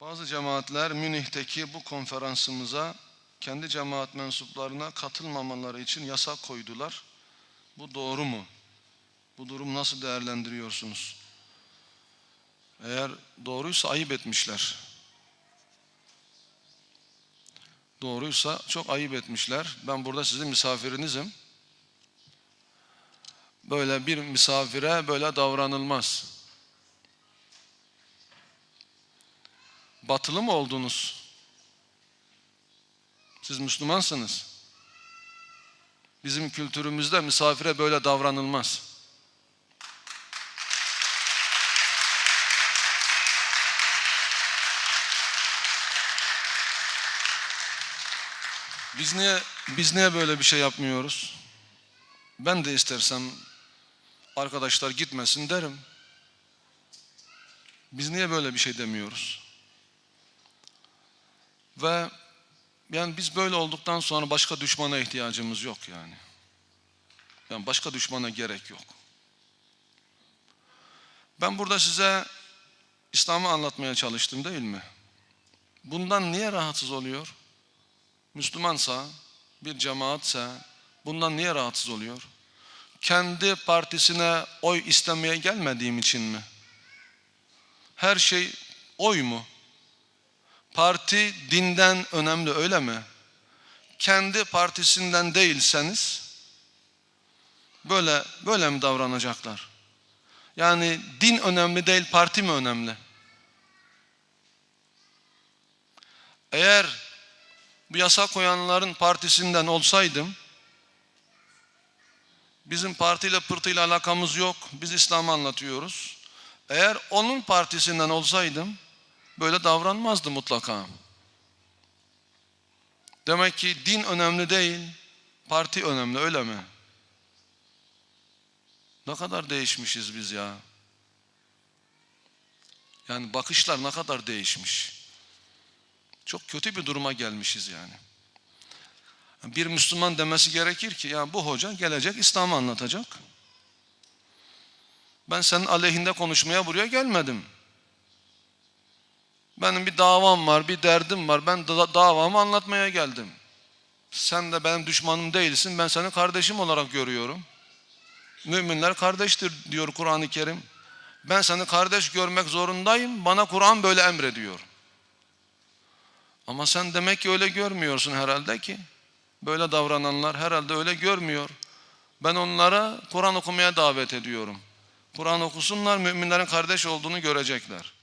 Bazı cemaatler Münih'teki bu konferansımıza kendi cemaat mensuplarına katılmamaları için yasak koydular. Bu doğru mu? Bu durum nasıl değerlendiriyorsunuz? Eğer doğruysa ayıp etmişler. Doğruysa çok ayıp etmişler. Ben burada sizin misafirinizim. Böyle bir misafire böyle davranılmaz. Batılı mı oldunuz? Siz Müslümansınız. Bizim kültürümüzde misafire böyle davranılmaz. Biz niye biz niye böyle bir şey yapmıyoruz? Ben de istersem arkadaşlar gitmesin derim. Biz niye böyle bir şey demiyoruz? Ve yani biz böyle olduktan sonra başka düşmana ihtiyacımız yok yani. Yani başka düşmana gerek yok. Ben burada size İslam'ı anlatmaya çalıştım değil mi? Bundan niye rahatsız oluyor? Müslümansa, bir cemaatse bundan niye rahatsız oluyor? Kendi partisine oy istemeye gelmediğim için mi? Her şey oy mu? Parti dinden önemli öyle mi? Kendi partisinden değilseniz böyle böyle mi davranacaklar? Yani din önemli değil, parti mi önemli? Eğer bu yasa koyanların partisinden olsaydım bizim partiyle pırtıyla alakamız yok. Biz İslam'ı anlatıyoruz. Eğer onun partisinden olsaydım böyle davranmazdı mutlaka. Demek ki din önemli değil, parti önemli öyle mi? Ne kadar değişmişiz biz ya. Yani bakışlar ne kadar değişmiş. Çok kötü bir duruma gelmişiz yani. Bir Müslüman demesi gerekir ki ya bu hoca gelecek İslam'ı anlatacak. Ben senin aleyhinde konuşmaya buraya gelmedim. Benim bir davam var, bir derdim var. Ben da davamı anlatmaya geldim. Sen de benim düşmanım değilsin. Ben seni kardeşim olarak görüyorum. Müminler kardeştir diyor Kur'an-ı Kerim. Ben seni kardeş görmek zorundayım. Bana Kur'an böyle emrediyor. Ama sen demek ki öyle görmüyorsun herhalde ki. Böyle davrananlar herhalde öyle görmüyor. Ben onlara Kur'an okumaya davet ediyorum. Kur'an okusunlar müminlerin kardeş olduğunu görecekler.